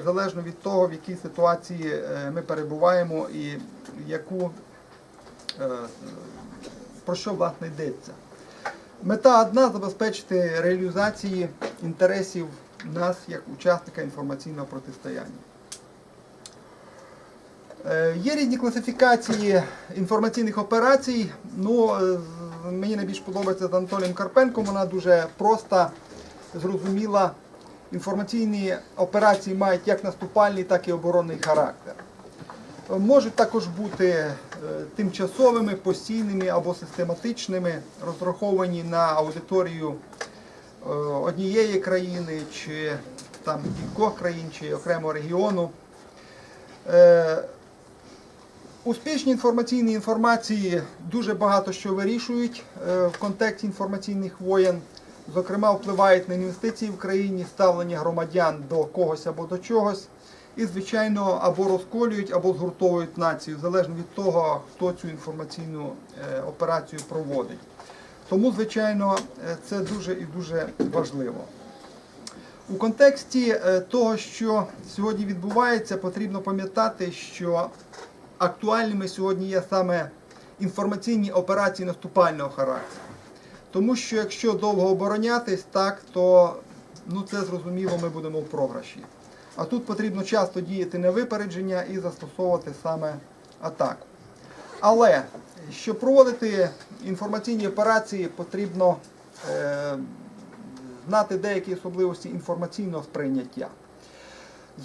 залежно від того, в якій ситуації е, ми перебуваємо і яку, е, про що власне йдеться. Мета одна забезпечити реалізації інтересів нас як учасника інформаційного протистояння. Е, Є різні класифікації інформаційних операцій. Ну, мені найбільш подобається з Анатолієм Карпенком. Вона дуже проста, зрозуміла. Інформаційні операції мають як наступальний, так і оборонний характер. Е, Можуть також бути е, тимчасовими, постійними або систематичними, розраховані на аудиторію е, однієї країни, чи там кількох країн, чи окремого регіону. Успішні інформаційні інформації дуже багато що вирішують в контексті інформаційних воєн. Зокрема, впливають на інвестиції в країні, ставлення громадян до когось або до чогось. І, звичайно, або розколюють, або згуртовують націю, залежно від того, хто цю інформаційну е, операцію проводить. Тому, звичайно, е, це дуже і дуже важливо. У контексті е, того, що сьогодні відбувається, потрібно пам'ятати, що актуальними сьогодні є саме інформаційні операції наступального характеру. Тому що якщо довго оборонятись, так, то ну, це зрозуміло, ми будемо в програші. А тут потрібно часто діяти на випередження і застосовувати саме атаку. Але щоб проводити інформаційні операції, потрібно е, знати деякі особливості інформаційного сприйняття.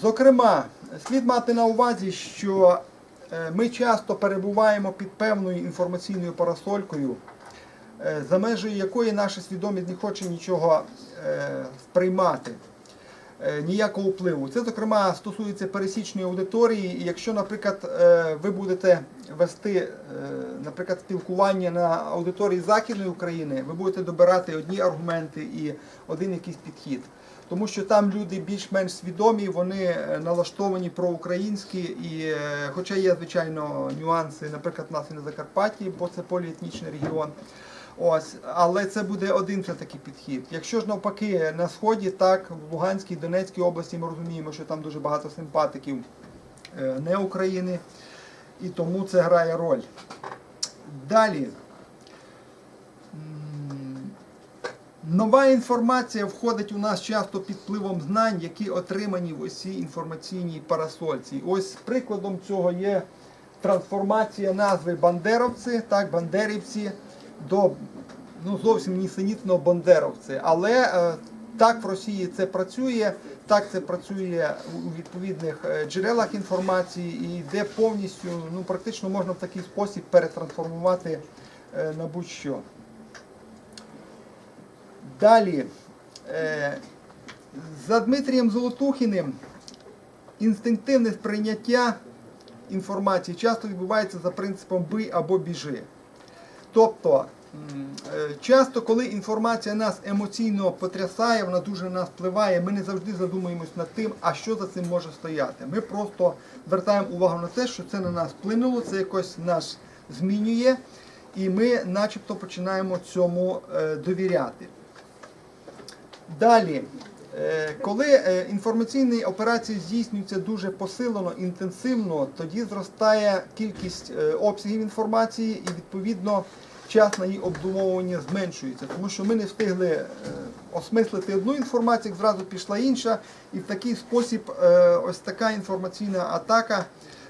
Зокрема, слід мати на увазі, що е, ми часто перебуваємо під певною інформаційною парасолькою, за межею якої наша свідомість не хоче нічого е, сприймати, е, ніякого впливу. Це, зокрема, стосується пересічної аудиторії. І якщо, наприклад, е, ви будете вести, е, наприклад, спілкування на аудиторії Західної України, ви будете добирати одні аргументи і один якийсь підхід. Тому що там люди більш-менш свідомі, вони е, налаштовані проукраїнські, і е, хоча є, звичайно, нюанси, наприклад, у нас і на Закарпатті, бо це поліетнічний регіон. Ось, але це буде один все таки підхід. Якщо ж навпаки на сході, так в Луганській, Донецькій області ми розуміємо, що там дуже багато симпатиків е, не України, і тому це грає роль. Далі. Нова інформація входить у нас часто під впливом знань, які отримані в ось цій інформаційній парасольці. Ось прикладом цього є трансформація назви Бандеровці, так, Бандерівці до ну, зовсім нісенітного Бандеровці. Але е, так в Росії це працює, так це працює у відповідних е, джерелах інформації і йде повністю, ну практично можна в такий спосіб перетрансформувати е, на будь-що. Далі. За Дмитрієм Золотухіним інстинктивне сприйняття інформації часто відбувається за принципом бий або біжи. Тобто, часто, коли інформація нас емоційно потрясає, вона дуже на нас впливає, ми не завжди задумуємось над тим, а що за цим може стояти. Ми просто звертаємо увагу на те, що це на нас вплинуло, це якось нас змінює, і ми начебто починаємо цьому е, довіряти. Далі, е, коли е, інформаційні операції здійснюються дуже посилено, інтенсивно, тоді зростає кількість е, обсягів інформації і відповідно час на її обдумовування зменшується, тому що ми не встигли е, осмислити одну інформацію, як зразу пішла інша, і в такий спосіб е, ось така інформаційна атака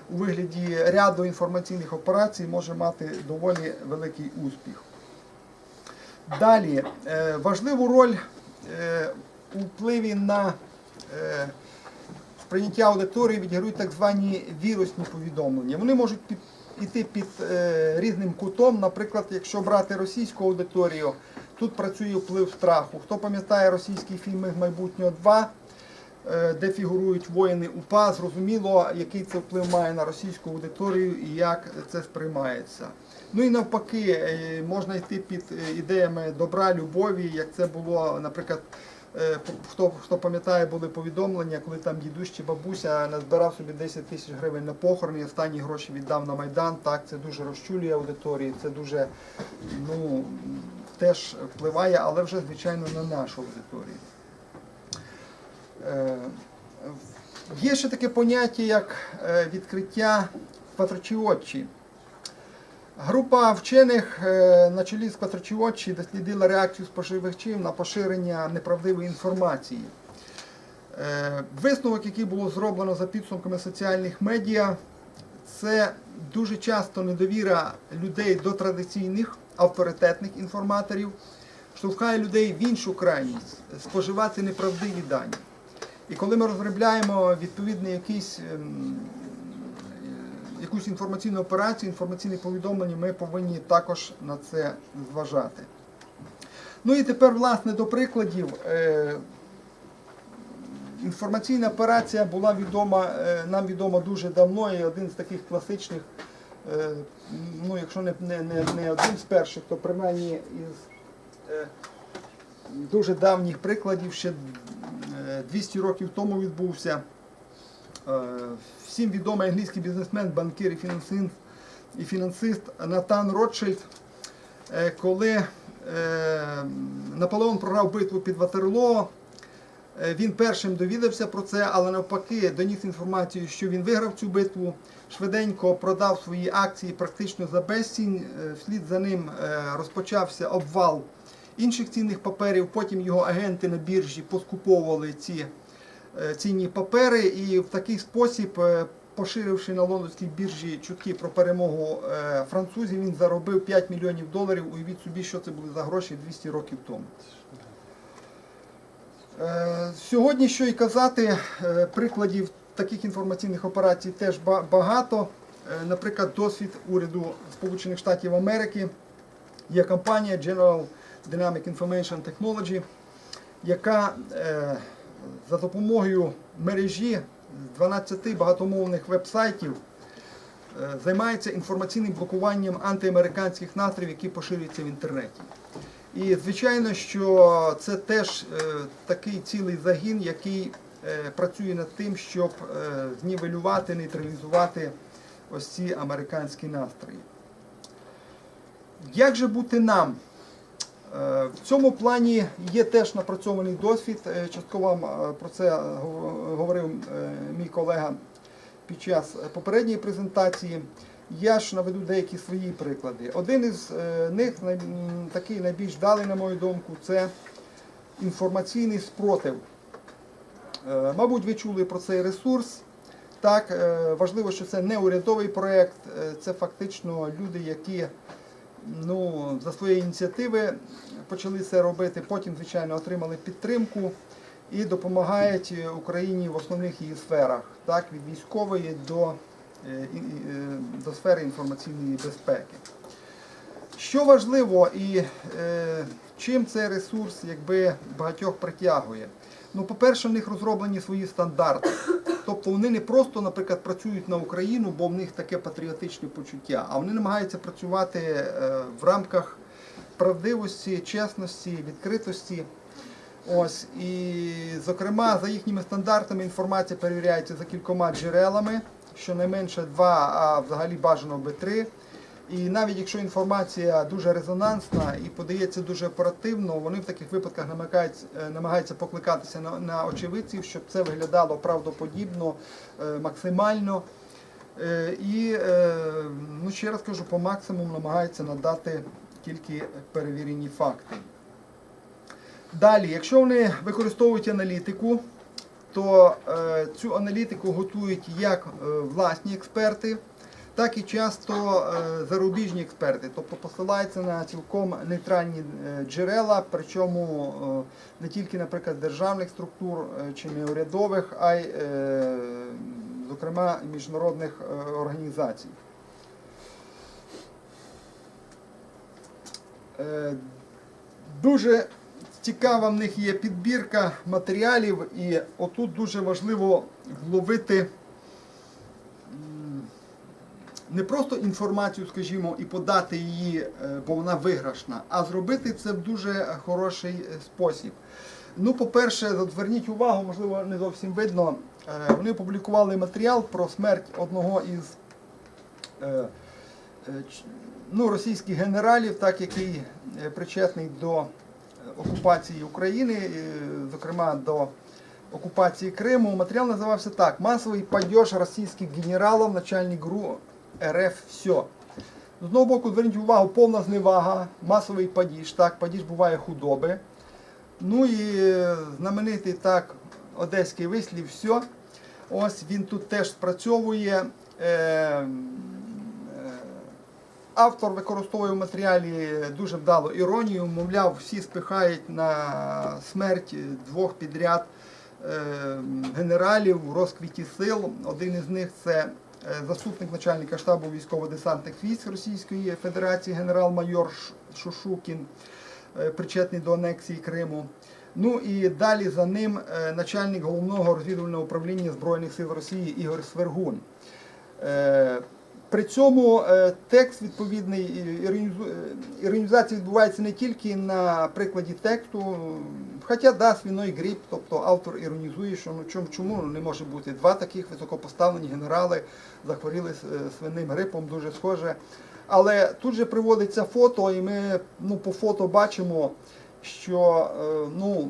у вигляді ряду інформаційних операцій може мати доволі великий успіх. Далі, е, важливу роль у впливі на сприйняття аудиторії відіграють так звані вірусні повідомлення. Вони можуть під, іти під е, різним кутом. Наприклад, якщо брати російську аудиторію, тут працює вплив страху. Хто пам'ятає російський фільм майбутнього 2», е, де фігурують воїни УПА, зрозуміло, який це вплив має на російську аудиторію і як це сприймається. Ну і навпаки, е, можна йти під е, ідеями добра, любові, як це було, наприклад, хто, хто пам'ятає, були повідомлення, коли там дідусь бабуся назбирав собі 10 тисяч гривень на похорон і останні гроші віддав на Майдан. Так, це дуже розчулює аудиторії, це дуже ну, теж впливає, але вже, звичайно, на нашу аудиторію. Е, Є ще таке поняття, як е, відкриття Патрочіотчі. Група вчених е, на чолі з Патрочіотчі дослідила реакцію споживачів на поширення неправдивої інформації. Е, Висновок, який було зроблено за підсумками соціальних медіа, це дуже часто недовіра людей до традиційних авторитетних інформаторів, штовхає людей в іншу крайність споживати неправдиві дані. І коли ми розробляємо відповідний якийсь, ем, якусь інформаційну операцію, інформаційне повідомлення, ми повинні також на це зважати. Ну і тепер, власне, до прикладів. Е, Інформаційна операція була відома, е, нам відома дуже давно, і один з таких класичних, е, ну якщо не, не, не, один з перших, то принаймні із дуже давніх прикладів, ще е, 200 років тому відбувся. Е, Всім відомий англійський бізнесмен, банкір і фінансист, і фінансист Натан Ротшильд, е, коли е, Наполеон програв битву під Ватерлоо, Е, Він першим довідався про це, але навпаки доніс інформацію, що він виграв цю битву. Швиденько продав свої акції практично за безцінь. Вслід за ним розпочався обвал інших цінних паперів. Потім його агенти на біржі поскуповували ці цінні папери, і в такий спосіб, е, поширивши на лондонській біржі чутки про перемогу е, французів, він заробив 5 мільйонів доларів. Уявіть собі, що це були за гроші 200 років тому. Е, Сьогодні, що й казати, е, прикладів таких інформаційних операцій теж багато. Е, Наприклад, досвід уряду Сполучених Штатів Америки є компанія General Dynamic Information Technology, яка е, за допомогою мережі з 12 багатомовних веб-сайтів е, займається інформаційним блокуванням антиамериканських настроїв, які поширюються в інтернеті. І звичайно, що це теж е, такий цілий загін, який е, працює над тим, щоб знівелювати, нейтралізувати ось ці американські настрої. Як же бути нам? Е, В цьому плані є теж напрацьований досвід. Е, Частково е, про це говорив мій колега під час попередньої презентації. Я ж наведу деякі свої приклади. Один із них, такий найбільш далий, на мою думку, це інформаційний спротив. Мабуть, ви чули про цей ресурс. Так, важливо, що це не урядовий проєкт, це фактично люди, які ну, за своєї ініціативи почали це робити, потім, звичайно, отримали підтримку і допомагають е, Україні в основних її сферах, так, від військової до, е, е, до сфери інформаційної безпеки. Що важливо і е, чим цей ресурс якби, багатьох притягує? Ну, по-перше, в них розроблені свої стандарти. Тобто вони не просто, наприклад, працюють на Україну, бо в них таке патріотичне почуття, а вони намагаються працювати е, в рамках правдивості, чесності, відкритості. Ось і, зокрема, за їхніми стандартами інформація перевіряється за кількома джерелами, щонайменше два, а взагалі бажано би три. І навіть якщо інформація дуже резонансна і подається дуже оперативно, вони в таких випадках е, намагаються покликатися на, на очевидців, щоб це виглядало правдоподібно, е, максимально. Е, І ну, ще раз кажу, по максимуму намагаються надати тільки перевірені факти. Далі, якщо вони використовують аналітику, то цю аналітику готують як власні експерти, так і часто е, зарубіжні експерти, тобто посилаються на цілком нейтральні е, джерела, причому е, не тільки, наприклад, державних структур чи неурядових, а й, зокрема, міжнародних організацій. Дуже цікава в них є підбірка матеріалів, і отут дуже важливо вловити не просто інформацію, скажімо, і подати її, е, бо вона виграшна, а зробити це в дуже хороший е, спосіб. Ну, по-перше, от зверніть увагу, можливо, не зовсім видно. е, Вони опублікували матеріал про смерть одного із е, е, ч- ну, російських генералів, так, який е, причетний до е, окупації України, е, зокрема до оккупации Крыму. Материал назывался так. «Массовый падеж российских генералов, начальник ГРУ РФ. Все». З одного боку, зверніть увагу, повна зневага, масовий падіж. Так, падіж буває худоби. Ну і знаменитий так одеський вислів все. Ось він тут теж спрацьовує. Е, е, Автор використовує в матеріалі дуже вдало іронію, мовляв, всі спихають на смерть двох підряд е, генералів розквіті сил. Один із них це заступник начальника штабу військово-десантних військ Російської Федерації генерал-майор Шушукін, е, причетний до анексії Криму. Ну і далі за ним е, начальник головного розвідувального управління Збройних сил Росії Ігор Свергун. При цьому е, текст відповідний і- е, іронізація відбувається не тільки на прикладі тексту, хоча да, свиной гріб, тобто автор іронізує, що ну чому, чому не може бути два таких високопоставлені генерали захворіли е, свиним грипом, дуже схоже. Але тут же приводиться фото, і ми ну, по фото бачимо, що ну,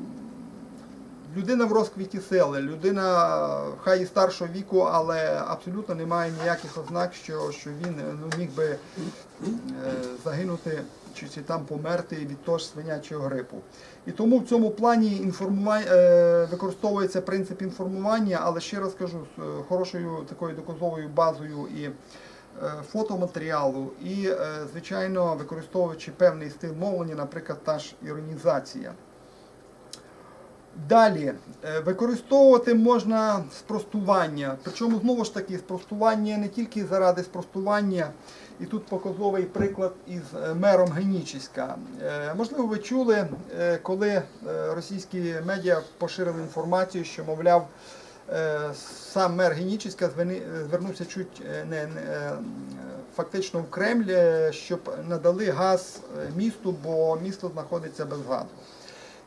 людина в розквіті сили, людина хай і старшого віку, але абсолютно немає ніяких ознак, що, що він ну, міг би е, загинути чи, чи там померти від того ж свинячого грипу. І тому в цьому плані інформува- е, використовується принцип інформування, але ще раз кажу, з е, хорошою такою доказовою базою і е, фотоматеріалу, і, е, звичайно, використовуючи певний стиль мовлення, наприклад, та ж іронізація. Далі е, використовувати можна спростування. Причому знову ж таки спростування не тільки заради спростування. І тут показовий приклад із е, мером Генічеська. Е, Можливо, ви чули, коли російські медіа поширили інформацію, що, мовляв, сам мер Генічеська звернувся чуть не, не, фактично в Кремль, щоб надали газ місту, бо місто знаходиться без газу.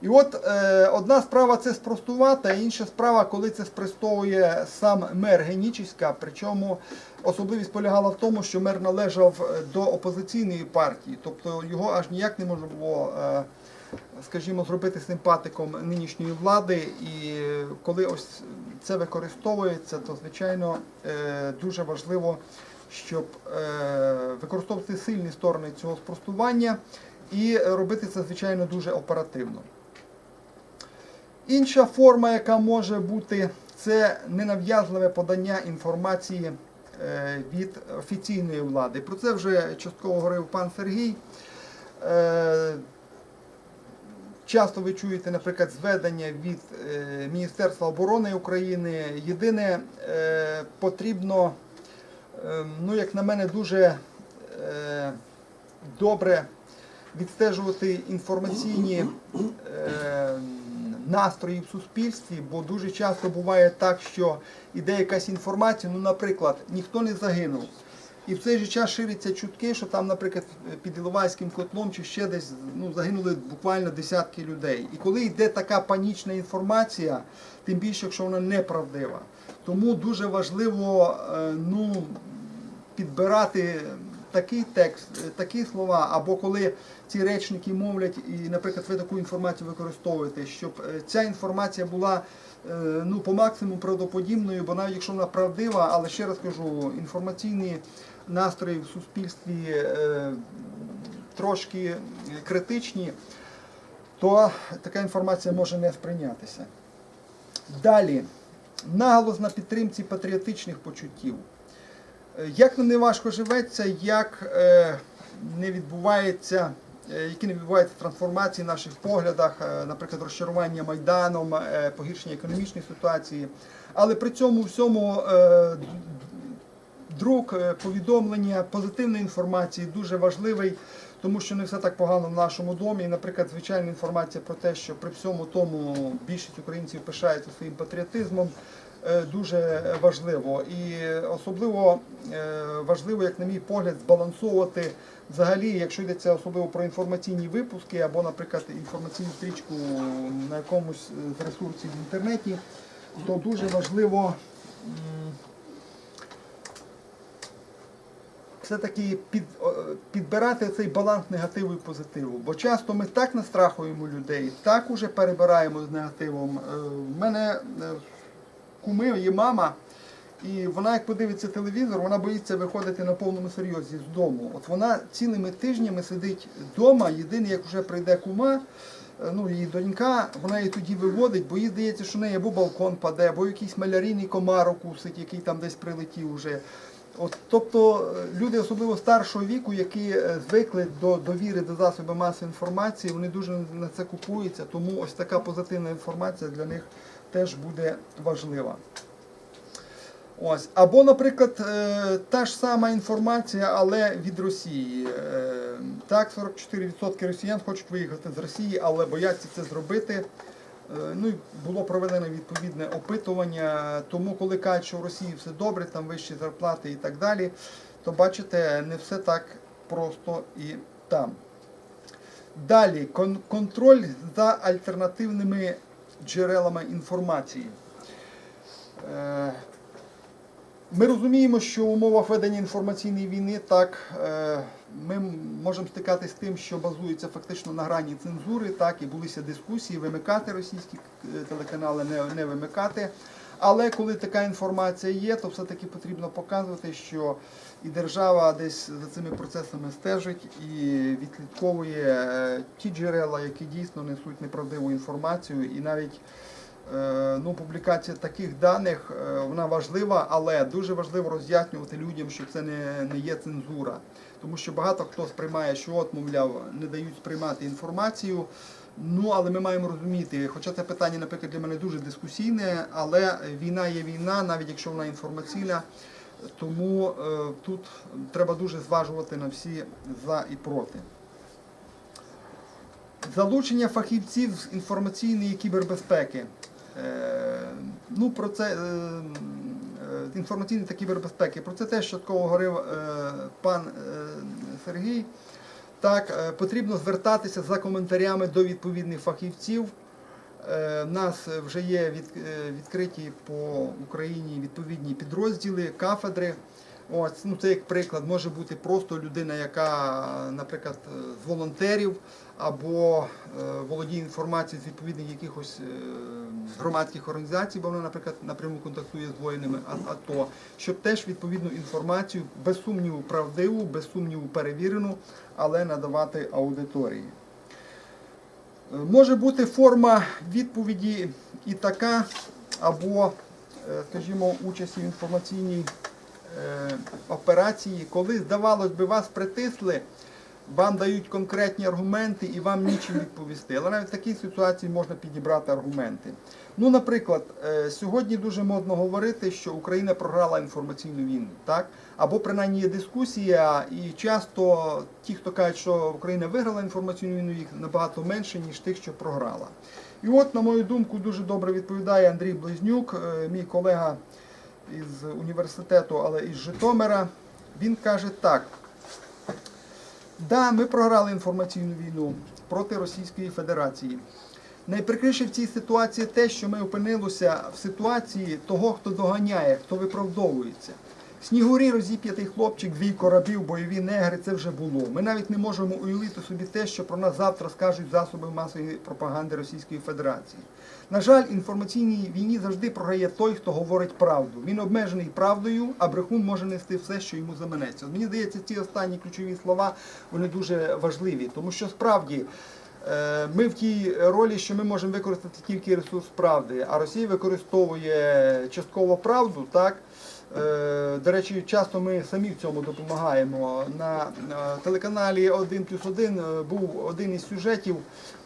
І от е, одна справа це спростувати, а інша справа, коли це спростовує сам мер Генічеська. Причому особливість полягала в тому, що мер належав е, до опозиційної партії, тобто його аж ніяк не можна було, е, скажімо, зробити симпатиком нинішньої влади. І коли ось це використовується, то звичайно е, дуже важливо, щоб е, використовувати сильні сторони цього спростування і робити це, звичайно, дуже оперативно. Інша форма, яка може бути, це ненав'язливе подання інформації е, від офіційної влади. Про це вже частково говорив пан Сергій. Е, Часто ви чуєте, наприклад, зведення від е, Міністерства оборони України. Єдине, потрібно, ну, як на мене, дуже добре відстежувати інформаційні настрої в суспільстві, бо дуже часто буває так, що іде якась інформація, ну, наприклад, ніхто не загинув. І в цей же час ширяться чутки, що там, наприклад, під Іловайським котлом чи ще десь ну, загинули буквально десятки людей. І коли йде така панічна інформація, тим більше, якщо вона неправдива, тому дуже важливо е, ну, підбирати такий текст, е, такі слова, або коли ці речники мовлять, і, наприклад, ви таку інформацію використовуєте, щоб е, ця інформація була е, ну, по максимуму правдоподібною, бо навіть якщо вона правдива, але ще раз кажу, інформаційні настрої в суспільстві трошки критичні, то така інформація може не сприйнятися. Далі, наголос на підтримці патріотичних почуттів. Е, Як нам не важко живеться, як е, не відбувається, е, які не відбуваються трансформації в наших поглядах, наприклад, розчарування майданом, погіршення економічної ситуації. Але при цьому всьому друк, повідомлення, позитивної інформації дуже важливий, тому що не все так погано в нашому домі. Наприклад, звичайна інформація про те, що при всьому тому більшість українців пишається своїм патріотизмом. Е, Дуже важливо і особливо е, важливо, як на мій погляд, збалансовувати взагалі, якщо йдеться особливо про інформаційні випуски або, наприклад, інформаційну стрічку на якомусь з ресурсів в інтернеті, то дуже важливо все-таки під, підбирати цей баланс негативу і позитиву. Бо часто ми так настрахуємо людей, так уже перебираємо з негативом. Е, В мене е, куми є мама, і вона, як подивиться телевізор, вона боїться виходити на повному серйозі з дому. От вона цілими тижнями сидить вдома, єдине, як вже прийде кума, е, ну, її донька, вона її тоді виводить, бо їй здається, що в неї або балкон паде, або якийсь малярійний комар укусить, який там десь прилетів уже. От, тобто е, люди, особливо старшого віку, які е, звикли до довіри до засобів масової інформації, вони дуже на це купуються, тому ось така позитивна інформація для них теж буде важлива. Ось. Або, наприклад, е, та ж сама інформація, але від Росії. Е, Так, 44% росіян хочуть виїхати з Росії, але бояться це зробити. Е, Ну було проведено відповідне опитування. Тому, коли кажуть, що в Росії все добре, там вищі зарплати і так далі, то бачите, не все так просто і там. Далі кон- контроль за альтернативними джерелами інформації. Е, Ми розуміємо, що в умовах ведення інформаційної війни так е, ми можемо стикатися з тим, що базується фактично на грані цензури, так і булися дискусії, вимикати російські е, телеканали, не, не вимикати. Але коли така інформація є, то все-таки потрібно показувати, що і держава десь за цими процесами стежить і відслідковує е, ті джерела, які дійсно несуть неправдиву інформацію, і навіть Е, ну, публікація таких даних е, вона важлива, але дуже важливо роз'яснювати людям, що це не, не є цензура. Тому що багато хто сприймає, що от, мовляв, не дають сприймати інформацію. Ну, але ми маємо розуміти, хоча це питання, наприклад, для мене дуже дискусійне, але війна є війна, навіть якщо вона інформаційна. Тому е, тут треба дуже зважувати на всі за і проти. Залучення фахівців з інформаційної кібербезпеки. Е, Ну, про це е, е, інформаційної та кібербезпеки. Про це теж частково говорив е, пан е, Сергій. Так, е, потрібно звертатися за коментарями до відповідних фахівців. У нас вже є е, відкриті по Україні відповідні підрозділи, кафедри. Ось, ну це як приклад, може бути просто людина, яка, наприклад, е, з волонтерів або е, володіє інформацією з відповідних якихось е, громадських організацій, бо вона, наприклад, напряму контактує з воїнами АТО, щоб теж відповідну інформацію, без сумніву правдиву, без сумніву перевірену, але надавати аудиторії. Може бути форма відповіді і така, або, скажімо, участі в інформаційній операції, коли, здавалось би, вас притисли, вам дають конкретні аргументи і вам нічим відповісти. Але навіть в такій ситуації можна підібрати аргументи. Ну, наприклад, е, сьогодні дуже модно говорити, що Україна програла інформаційну війну, так? Або принаймні є дискусія, і часто ті, хто кажуть, що Україна виграла інформаційну війну, їх набагато менше, ніж тих, що програла. І от, на мою думку, дуже добре відповідає Андрій Близнюк, е, мій колега із університету, але із Житомира. Він каже так. Да, ми програли інформаційну війну проти Російської Федерації. Найприкріше в цій ситуації те, що ми опинилися в ситуації того, хто доганяє, хто виправдовується. Снігурі розіп'ятий хлопчик, двій корабів, бойові негри це вже було. Ми навіть не можемо уявити собі те, що про нас завтра скажуть засоби масової пропаганди Російської Федерації. На жаль, інформаційній війні завжди програє той, хто говорить правду. Він обмежений правдою, а брехун може нести все, що йому заманеться. Мені здається, ці останні ключові слова вони дуже важливі, тому що справді. Е, Ми в тій ролі, що ми можемо використати тільки ресурс правди, а Росія використовує частково правду, так? Е, До речі, часто ми самі в цьому допомагаємо. На е, телеканалі 1 плюс 1 був один із сюжетів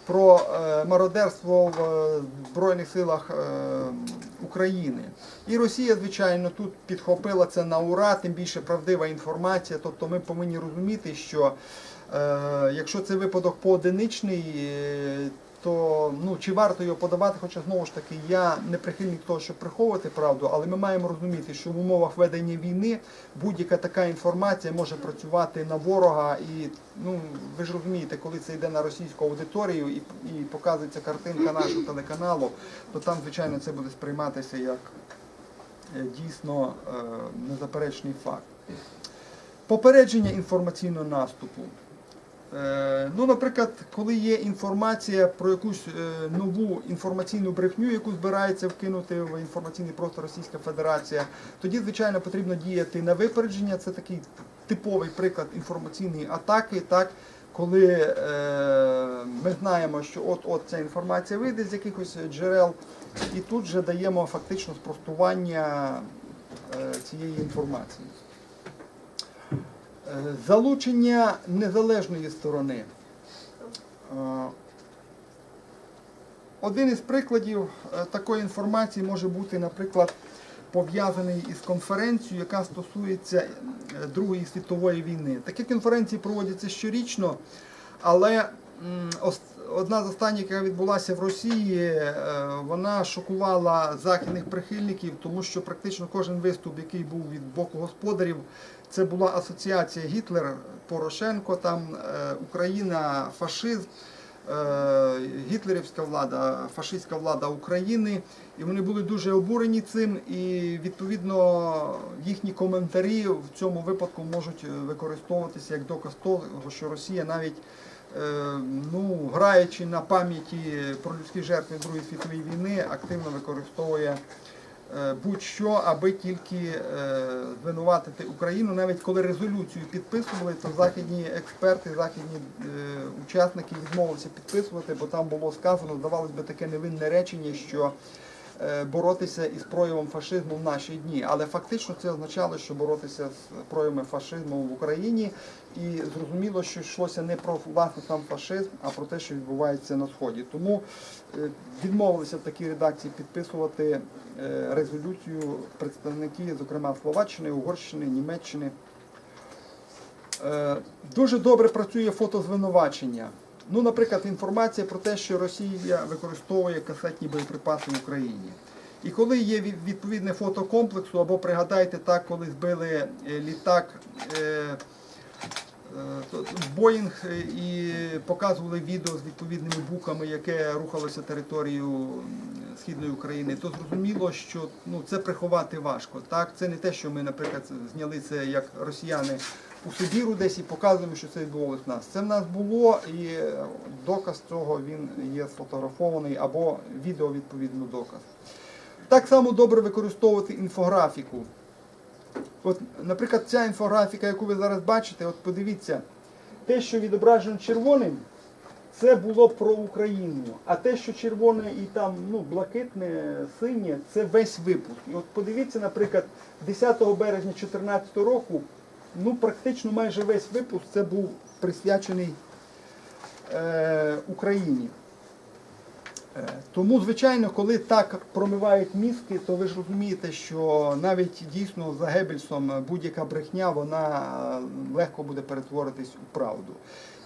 про е, мародерство в е, Збройних силах е, України. І Росія, звичайно, тут підхопила це на ура, тим більше правдива інформація. Тобто ми повинні розуміти, що е, якщо це випадок поодиничний, то ну, чи варто його подавати, хоча знову ж таки я не прихильник того, щоб приховувати правду, але ми маємо розуміти, що в умовах ведення війни будь-яка така інформація може працювати на ворога. І ну, ви ж розумієте, коли це йде на російську аудиторію і, і показується картинка нашого телеканалу, то там, звичайно, це буде сприйматися як е, дійсно е, незаперечний факт. Попередження інформаційного наступу. Е, Ну, наприклад, коли є інформація про якусь е, нову інформаційну брехню, яку збирається вкинути в інформаційний простор Російська Федерація, тоді, звичайно, потрібно діяти на випередження. Це такий типовий приклад інформаційної атаки. Так, коли е, ми знаємо, що от-от ця інформація вийде з якихось джерел, і тут же даємо фактично спростування цієї інформації. Залучення незалежної сторони. Е, Один із прикладів е, такої інформації може бути, наприклад, пов'язаний із конференцією, яка стосується е, Другої світової війни. Такі конференції проводяться щорічно, але одна з останніх, яка відбулася в Росії, вона шокувала західних прихильників, тому що практично кожен виступ, який був від боку господарів, це була асоціація Гітлер, Порошенко, там е, Україна, фашизм. е, Гітлерівська влада, фашистська влада України, і вони були дуже обурені цим. І відповідно їхні коментарі в цьому випадку можуть е, використовуватися як доказ того, що Росія навіть ну, граючи на пам'яті про людські жертви Другої світової війни, активно використовує будь-що, аби тільки е, звинуватити Україну. Навіть коли резолюцію підписували, то західні експерти, західні е, учасники відмовилися підписувати, бо там було сказано, здавалось би, таке невинне речення, що е, боротися із проявом фашизму в наші дні. Але фактично це означало, що боротися з проявами фашизму в Україні. І зрозуміло, що йшлося не про власне сам фашизм, а про те, що відбувається на сході. Тому е, відмовилися в такій редакції підписувати е, резолюцію представники, зокрема Словаччини, Угорщини, Німеччини. Е, Дуже добре працює фотозвинувачення. Ну, наприклад, інформація про те, що Росія використовує касетні боєприпаси в Україні. І коли є відповідне фото комплексу, або пригадайте так, коли збили е, літак е, е, Боїнг і показували відео з відповідними буками, яке рухалося територією східної України, то зрозуміло, що ну, це приховати важко. Так? Це не те, що ми, наприклад, зняли це як росіяни у Сибіру десь і показуємо, що це відбувалося в нас. Це в нас було, і е, доказ цього він є сфотографований або відео відповідно доказ. Так само добре використовувати інфографіку. От, наприклад, ця інфографіка, яку ви зараз бачите, от подивіться, те, що відображено червоним, це було про Україну. А те, що червоне і там ну, блакитне, синє, це весь випуск. І от подивіться, наприклад, 10 березня 2014 року, ну практично майже весь випуск це був присвячений е, Україні. Е, Тому, звичайно, коли так промивають мізки, то ви ж розумієте, що навіть дійсно за Геббельсом будь-яка брехня вона легко буде перетворитись у правду.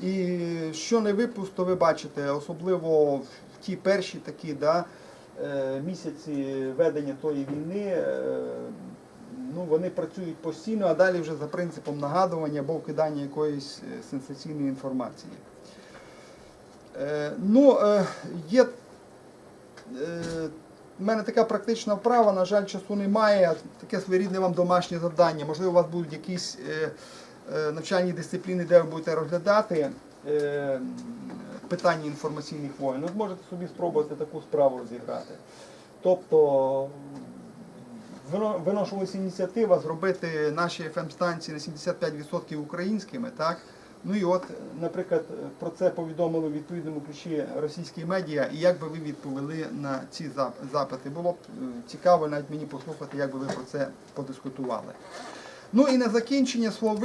І що не випуск, то ви бачите, особливо в ті перші такі да, е, місяці ведення тої війни, е, ну, вони працюють постійно, а далі вже за принципом нагадування або вкидання якоїсь е, сенсаційної інформації. Е, Ну, е, є Е, в мене така практична вправа, на жаль, часу немає. Таке своєрідне вам домашнє завдання. Можливо, у вас будуть якісь е, е, навчальні дисципліни, де ви будете розглядати е, питання інформаційних воїн. От можете собі спробувати таку справу розіграти. Тобто вино- виношувалася ініціатива зробити наші FM-станції на 75% українськими, так? Ну і от, наприклад, про це повідомили в відповідному ключі російські медіа, і як би ви відповіли на ці запити. Було б е, цікаво навіть мені послухати, як би ви про це подискутували. Ну і на закінчення свого виступу.